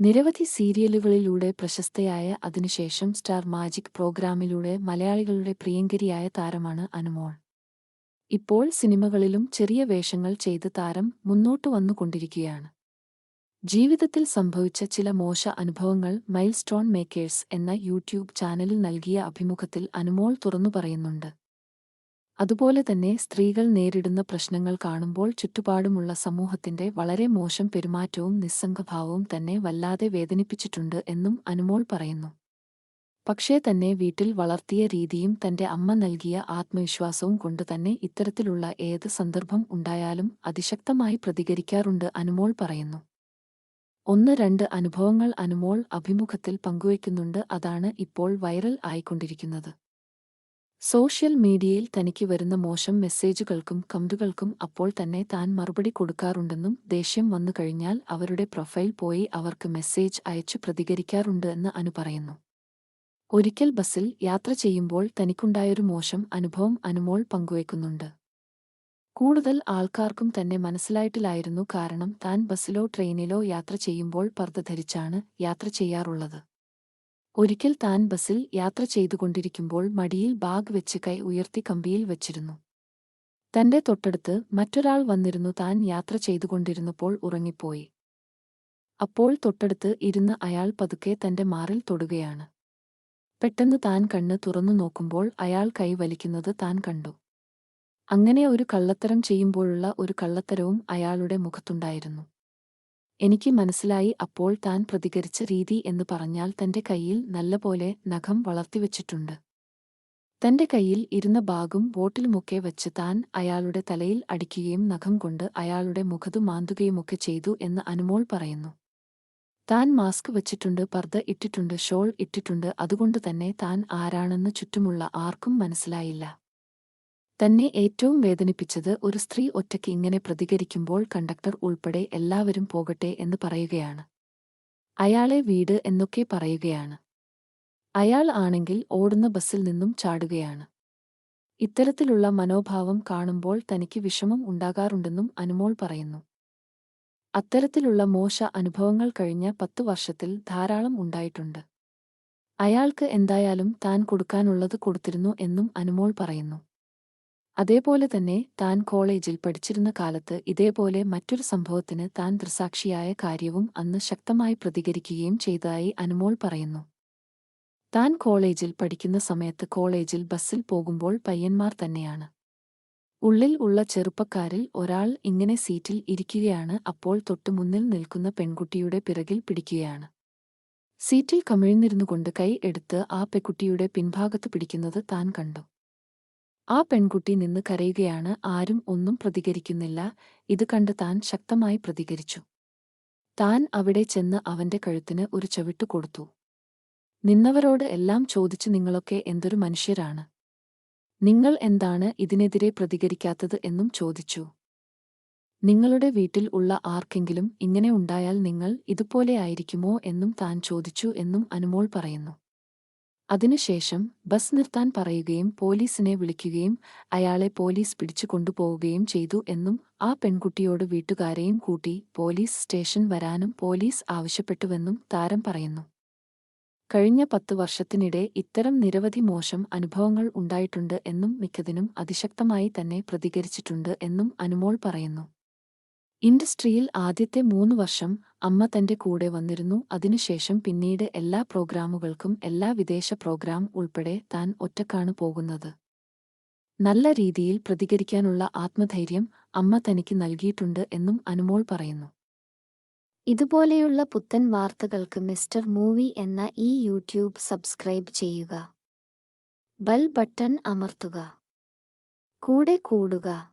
നിരവധി സീരിയലുകളിലൂടെ പ്രശസ്തയായ അതിനുശേഷം star magic പ്രോഗ്രാമിലൂടെ മലയാളികളുടെ പ്രിയങ്കരിയായ താരമാണ് അനുമോൾ. ഇപ്പോൾ സിനിമകളിലും ചെറിയ വേഷങ്ങൾ ചെയ്ത് താരം മുന്നോട്ടു വന്നുകൊണ്ടിരിക്കുകയാണ്. ജീവിതത്തിൽ സംഭവിച്ച ചില മോശ അനുഭവങ്ങൾ മൈൽസ്റ്റോൺ മേക്കേഴ്സ് എന്ന യൂട്യൂബ് ചാനലിൽ നൽകിയ അഭിമുഖത്തിൽ അനുമോൾ തുറന്നു പറയുന്നുണ്ട്. അതുപോലെ തന്നെ സ്ത്രീകൾ നേരിടുന്ന പ്രശ്നങ്ങൾ കാണുമ്പോൾ ചുറ്റുപാടുമുള്ള സമൂഹത്തിന്റെ വളരെ മോശം പെരുമാറ്റവും നിസ്സംഗഭാവവും തന്നെ വല്ലാതെ വേദനിപ്പിച്ചിട്ടുണ്ട് എന്നും അനുമോൾ പറയുന്നു. പക്ഷേ തന്നെ വീട്ടിൽ വളർത്തിയ രീതിയും തന്റെ അമ്മ നൽകിയ ആത്മവിശ്വാസവും കൊണ്ട് തന്നെ ഇത്തരത്തിലുള്ള ഏത് സന്ദർഭം ഉണ്ടായാലും അതിശക്തമായി പ്രതികരിക്കാറുണ്ട് അനുമോൾ പറയുന്നു. ഒന്ന് രണ്ട് അനുഭവങ്ങൾ അനുമോൾ അഭിമുഖത്തിൽ പങ്കുവയ്ക്കുന്നുണ്ട് അതാണ് ഇപ്പോൾ വൈറൽ ആയിക്കൊണ്ടിരിക്കുന്നത്. സോഷ്യൽ മീഡിയയിൽ തനിക്ക് വരുന്ന മോശം മെസ്സേജുകൾക്കും കമന്റുകൾക്കും അപ്പോൾ തന്നെ താൻ മറുപടി കൊടുക്കാറുണ്ടെന്നും ദേഷ്യം വന്നു കഴിഞ്ഞാൽ അവരുടെ പ്രൊഫൈൽ പോയി അവർക്ക് മെസ്സേജ് അയച്ചു പ്രതികരിക്കാറുണ്ട് എന്ന് അനു പറയുന്നു. ഒരിക്കൽ ബസ്സിൽ യാത്ര ചെയ്യുമ്പോൾ തനിക്കുണ്ടായൊരു മോശം അനുഭവം അനുമോൾ പങ്കുവയ്ക്കുന്നുണ്ട് കൂടുതൽ ആൾക്കാർക്കും തന്നെ മനസ്സിലായിട്ടില്ലായിരുന്നു കാരണം താൻ ബസ്സിലോ ട്രെയിനിലോ യാത്ര ചെയ്യുമ്പോൾ പർദ്ദ ധരിച്ചാണ് യാത്ര ചെയ്യാറുള്ളത്. ഒരിക്കൽ താൻ ബസ്സിൽ യാത്ര ചെയ്തുകൊണ്ടിരിക്കുമ്പോൾ മടിയിൽ ബാഗ് വെച്ച് കൈ ഉയർത്തി കമ്പിയിൽ വച്ചിരുന്നു. തന്റെ തൊട്ടടുത്ത് മറ്റൊരാൾ വന്നിരുന്നു താൻ യാത്ര ചെയ്തുകൊണ്ടിരുന്നപ്പോൾ ഉറങ്ങിപ്പോയി. അപ്പോൾ തൊട്ടടുത്ത് ഇരുന്ന് അയാൾ പതുക്കെ തന്റെ മാറിൽ തൊടുകയാണ്. പെട്ടെന്ന് താൻ കണ്ണ് തുറന്നു നോക്കുമ്പോൾ അയാൾ കൈ വലിക്കുന്നത് താൻ കണ്ടു. അങ്ങനെ ഒരു കള്ളത്തരം ചെയ്യുമ്പോഴുള്ള ഒരു കള്ളത്തരവും അയാളുടെ മുഖത്തുണ്ടായിരുന്നു. എനിക്ക് മനസ്സിലായി അപ്പോൾ താൻ പ്രതികരിച്ച രീതി എന്ന് പറഞ്ഞാൽ തന്റെ കയ്യിൽ നല്ലപോലെ നഖം വളർത്തിവെച്ചിട്ടുണ്ട് തന്റെ കയ്യിൽ ഇരുന്ന ബാഗും ബോട്ടിലുമൊക്കെ വെച്ച് താൻ അയാളുടെ തലയിൽ അടിക്കുകയും നഖം കൊണ്ട് അയാളുടെ മുഖതു മാന്തുകയുമൊക്കെ ചെയ്തു എന്ന് അനുമോൾ പറയുന്നു. താൻ മാസ്ക് വെച്ചിട്ടുണ്ട് പർദ്ദ ഇട്ടിട്ടുണ്ട് ഷോൾ ഇട്ടിട്ടുണ്ട് അതുകൊണ്ട് തന്നെ താൻ ആരാണെന്ന് ചുറ്റുമുള്ള ആർക്കും മനസ്സിലായില്ല. തന്നെ ഏറ്റവും വേദനിപ്പിച്ചത് ഒരു സ്ത്രീ ഒറ്റയ്ക്ക് ഇങ്ങനെ പ്രതികരിക്കുമ്പോൾ കണ്ടക്ടർ ഉൾപ്പെടെ എല്ലാവരും പോകട്ടെ എന്ന് പറയുകയാണ്. അയാളെ വീട് എന്നൊക്കെ പറയുകയാണ്. അയാൾ ആണെങ്കിൽ ഓടുന്ന ബസ്സിൽ നിന്നും ചാടുകയാണ്. ഇത്തരത്തിലുള്ള മനോഭാവം കാണുമ്പോൾ തനിക്ക് വിഷമം ഉണ്ടാകാറുണ്ടെന്നും അനുമോൾ പറയുന്നു. അത്തരത്തിലുള്ള മോശ അനുഭവങ്ങൾ കഴിഞ്ഞ പത്തു വർഷത്തിൽ ധാരാളം ഉണ്ടായിട്ടുണ്ട്. അയാൾക്ക് എന്തായാലും താൻ കൊടുക്കാനുള്ളത് കൊടുത്തിരുന്നു എന്നും അനുമോൾ പറയുന്നു. അതേപോലെ തന്നെ താൻ കോളേജിൽ പഠിച്ചിരുന്ന കാലത്ത് ഇതേപോലെ മറ്റൊരു സംഭവത്തിന് താൻ ദൃസാക്ഷിയായ കാര്യവും അന്ന് ശക്തമായി പ്രതികരിക്കുകയും ചെയ്തതായി അനുമോൾ പറയുന്നു. താൻ കോളേജിൽ പഠിക്കുന്ന സമയത്ത് കോളേജിൽ ബസ്സിൽ പോകുമ്പോൾ പയ്യന്മാർ തന്നെയാണ്. ഉള്ളിൽ ഉള്ള ചെറുപ്പക്കാരിൽ ഒരാൾ ഇങ്ങനെ സീറ്റിൽ ഇരിക്കുകയാണ് അപ്പോൾ തൊട്ടു മുന്നിൽ നിൽക്കുന്ന പെൺകുട്ടിയുടെ പിറകിൽ പിടിക്കുകയാണ്. സീറ്റിൽ കമിഴ്ന്നിരുന്നുകൊണ്ട് കൈ എടുത്ത് ആ പെൺകുട്ടിയുടെ പിൻഭാഗത്ത് പിടിക്കുന്നത് താൻ കണ്ടു. ആ പെൺകുട്ടി നിന്ന് കരയുകയാണ് ആരും ഒന്നും പ്രതികരിക്കുന്നില്ല. ഇത് കണ്ട് താൻ ശക്തമായി പ്രതികരിച്ചു. താൻ അവിടെ ചെന്ന് അവന്റെ കഴുത്തിന് ഒരു ചവിട്ടു കൊടുത്തു. നിന്നവരോട് എല്ലാം ചോദിച്ച് നിങ്ങളൊക്കെ എന്തൊരു മനുഷ്യരാണ്. നിങ്ങൾ എന്താണ് ഇതിനെതിരെ പ്രതികരിക്കാത്തത് എന്നും ചോദിച്ചു. നിങ്ങളുടെ വീട്ടിൽ ഉള്ള ആർക്കെങ്കിലും ഇങ്ങനെ ഉണ്ടായാൽ നിങ്ങൾ ഇതുപോലെ ആയിരിക്കുമോ എന്നും താൻ ചോദിച്ചു എന്നും അനുമോൾ പറയുന്നു. അതിനുശേഷം ബസ് നിർത്താൻ പറയുകയും പോലീസിനെ വിളിക്കുകയും അയാളെ പോലീസ് പിടിച്ചു കൊണ്ടുപോവുകയും ചെയ്തു എന്നും ആ പെൺകുട്ടിയോട് വീട്ടുകാരെയും കൂട്ടി പോലീസ് സ്റ്റേഷൻ വരാനും പോലീസ് ആവശ്യപ്പെട്ടുവെന്നും താരം പറയുന്നു. കഴിഞ്ഞ പത്തു വർഷത്തിനിടെ ഇത്തരം നിരവധി മോശം അനുഭവങ്ങൾ ഉണ്ടായിട്ടുണ്ട് എന്നും മിക്കതിനും അതിശക്തമായി തന്നെ പ്രതികരിച്ചിട്ടുണ്ട് എന്നും അനുമോൾ പറയുന്നു. ഇൻഡസ്ട്രിയിൽ ആദ്യത്തെ മൂന്ന് വർഷം അമ്മ തന്റെ കൂടെ വന്നിരുന്നു. അതിനുശേഷം പിന്നീട് എല്ലാ പ്രോഗ്രാമുകൾക്കും എല്ലാ വിദേശ പ്രോഗ്രാം ഉൾപ്പെടെ താൻ ഒറ്റക്കാണ് പോകുന്നത്. നല്ല രീതിയിൽ പ്രതികരിക്കാനുള്ള ആത്മധൈര്യം അമ്മ തനിക്ക് നൽകിയിട്ടുണ്ട് എന്നും അനുമോൾ പറയുന്നു. ഇതുപോലെയുള്ള പുത്തൻ വാർത്തകൾക്ക് മിസ്റ്റർ മൂവി എന്ന ഈ യൂട്യൂബ് സബ്സ്ക്രൈബ് ചെയ്യുക. ബെൽ ബട്ടൺ അമർത്തുക. കൂടെ കൂടുക.